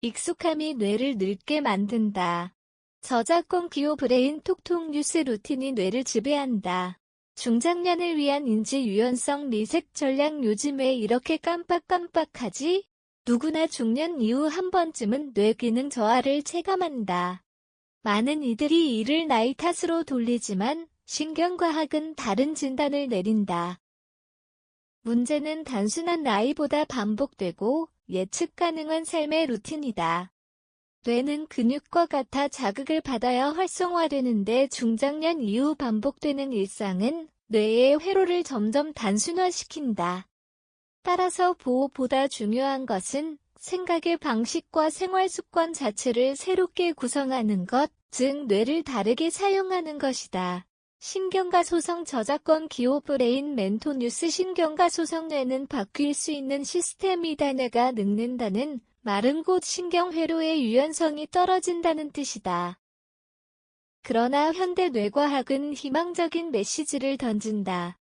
익숙함이 뇌를 늙게 만든다. 저작권 기호 브레인 톡톡 뉴스 루틴이 뇌를 지배한다. 중장년을 위한 인지 유연성 리셋 전략 요즘 왜 이렇게 깜빡깜빡하지? 누구나 중년 이후 한 번쯤은 뇌 기능 저하를 체감한다. 많은 이들이 이를 나이 탓으로 돌리지만 신경과학은 다른 진단을 내린다. 문제는 단순한 나이보다 반복되고 예측 가능한 삶의 루틴이다. 뇌는 근육과 같아 자극을 받아야 활성화되는데 중장년 이후 반복되는 일상은 뇌의 회로를 점점 단순화시킨다. 따라서 보호보다 중요한 것은 생각의 방식과 생활 습관 자체를 새롭게 구성하는 것, 즉 뇌를 다르게 사용하는 것이다. 신경과 소성 저작권 기호 브레인 멘토 뉴스 신경과 소성 뇌는 바뀔 수 있는 시스템이다 뇌가 늙는다는 말은 곧 신경 회로의 유연성이 떨어진다는 뜻이다. 그러나 현대 뇌과학은 희망적인 메시지를 던진다.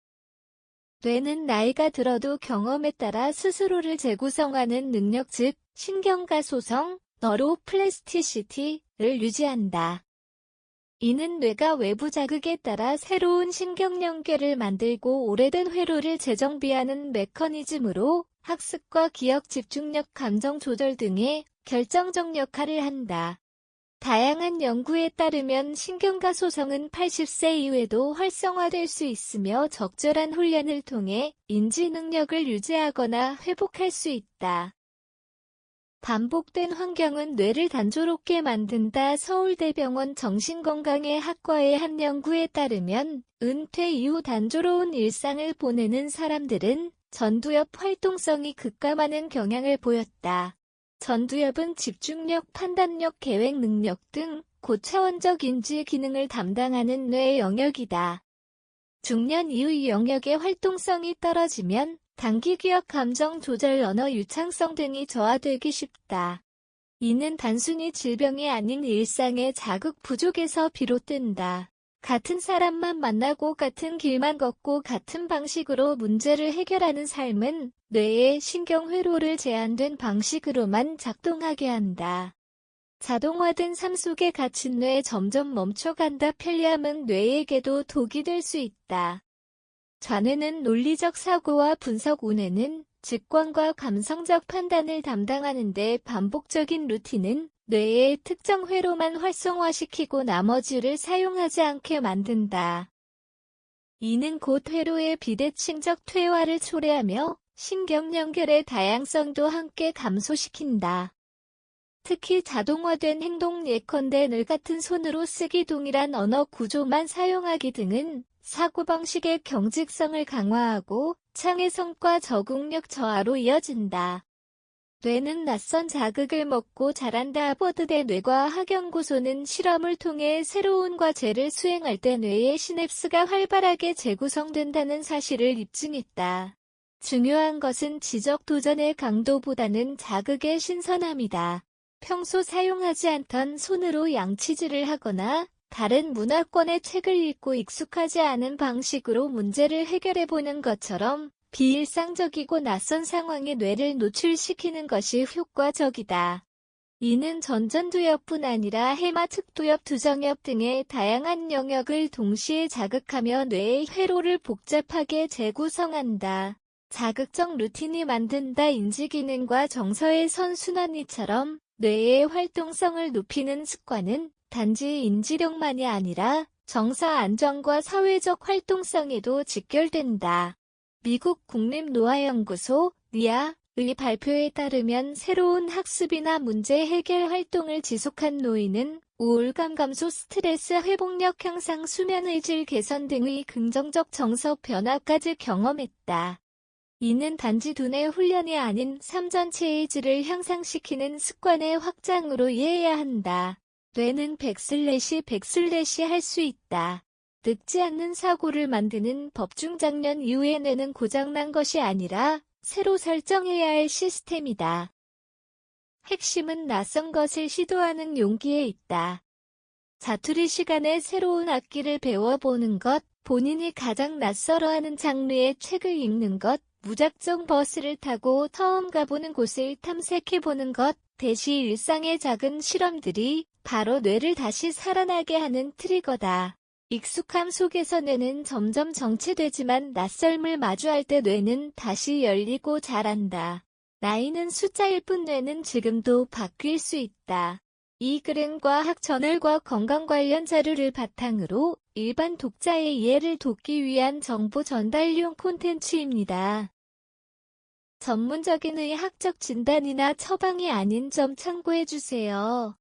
뇌는 나이가 들어도 경험에 따라 스스로를 재구성하는 능력 즉 신경과 소성, 너로 플래스티시티를 유지한다. 이는 뇌가 외부 자극에 따라 새로운 신경 연결을 만들고 오래된 회로를 재정비하는 메커니즘으로 학습과 기억 집중력 감정 조절 등의 결정적 역할을 한다. 다양한 연구에 따르면 신경과 소성은 80세 이후에도 활성화될 수 있으며 적절한 훈련을 통해 인지 능력을 유지하거나 회복할 수 있다. 반복된 환경은 뇌를 단조롭게 만든다. 서울대병원 정신건강의 학과의 한 연구에 따르면 은퇴 이후 단조로운 일상을 보내는 사람들은 전두엽 활동성이 급감하는 경향을 보였다. 전두엽은 집중력, 판단력, 계획 능력 등 고차원적 인지 기능을 담당하는 뇌의 영역이다. 중년 이후 이 영역의 활동성이 떨어지면 단기 기억 감정 조절 언어 유창성 등이 저하되기 쉽다. 이는 단순히 질병이 아닌 일상의 자극 부족에서 비롯된다. 같은 사람만 만나고 같은 길만 걷고 같은 방식으로 문제를 해결하는 삶은 뇌의 신경 회로를 제한된 방식으로만 작동하게 한다. 자동화된 삶 속에 갇힌 뇌 점점 멈춰간다 편리함은 뇌에게도 독이 될 수 있다. 좌뇌는 논리적 사고와 분석 우뇌는 직관과 감성적 판단을 담당하는데 반복적인 루틴은 뇌의 특정 회로만 활성화시키고 나머지를 사용하지 않게 만든다. 이는 곧 회로의 비대칭적 퇴화를 초래하며 신경 연결의 다양성도 함께 감소시킨다. 특히 자동화된 행동 예컨대 늘 같은 손으로 쓰기 동일한 언어 구조만 사용하기 등은 사고방식의 경직성을 강화하고 창의성과 적응력 저하로 이어진다. 뇌는 낯선 자극을 먹고 자란다. 하버드대 뇌과학연구소는 실험을 통해 새로운 과제를 수행할 때 뇌의 시냅스가 활발하게 재구성된다는 사실을 입증했다. 중요한 것은 지적 도전의 강도보다는 자극의 신선함이다. 평소 사용하지 않던 손으로 양치질을 하거나 다른 문화권의 책을 읽고 익숙하지 않은 방식으로 문제를 해결해보는 것처럼 비일상적이고 낯선 상황에 뇌를 노출시키는 것이 효과적이다. 이는 전전두엽뿐 아니라 해마 특두엽 두정엽 등의 다양한 영역을 동시에 자극하며 뇌의 회로를 복잡하게 재구성한다. 자극적 루틴이 만든다 인지기능과 정서의 선순환이처럼 뇌의 활동성을 높이는 습관은 단지 인지력만이 아니라 정서 안정과 사회적 활동성에도 직결된다. 미국 국립노화연구소 니아의 발표에 따르면 새로운 학습이나 문제 해결 활동을 지속한 노인은 우울감 감소, 스트레스 회복력 향상, 수면의 질 개선 등의 긍정적 정서 변화까지 경험했다. 이는 단지 두뇌 훈련이 아닌 삶 전체의 질을 향상시키는 습관의 확장으로 이해해야 한다. 뇌는 백슬래시 백슬래시 할 수 있다. 늙지 않는 사고를 만드는 법중장년 이후의 뇌는 고장난 것이 아니라 새로 설정해야 할 시스템이다. 핵심은 낯선 것을 시도하는 용기에 있다. 자투리 시간에 새로운 악기를 배워보는 것, 본인이 가장 낯설어하는 장르의 책을 읽는 것, 무작정 버스를 타고 처음 가보는 곳을 탐색해보는 것, 대시 일상의 작은 실험들이 바로 뇌를 다시 살아나게 하는 트리거다. 익숙함 속에서 뇌는 점점 정체되지만 낯설음을 마주할 때 뇌는 다시 열리고 자란다. 나이는 숫자일 뿐 뇌는 지금도 바뀔 수 있다. 이 글은 과학 저널과 건강 관련 자료를 바탕으로 일반 독자의 이해를 돕기 위한 정보 전달용 콘텐츠입니다. 전문적인 의학적 진단이나 처방이 아닌 점 참고해 주세요.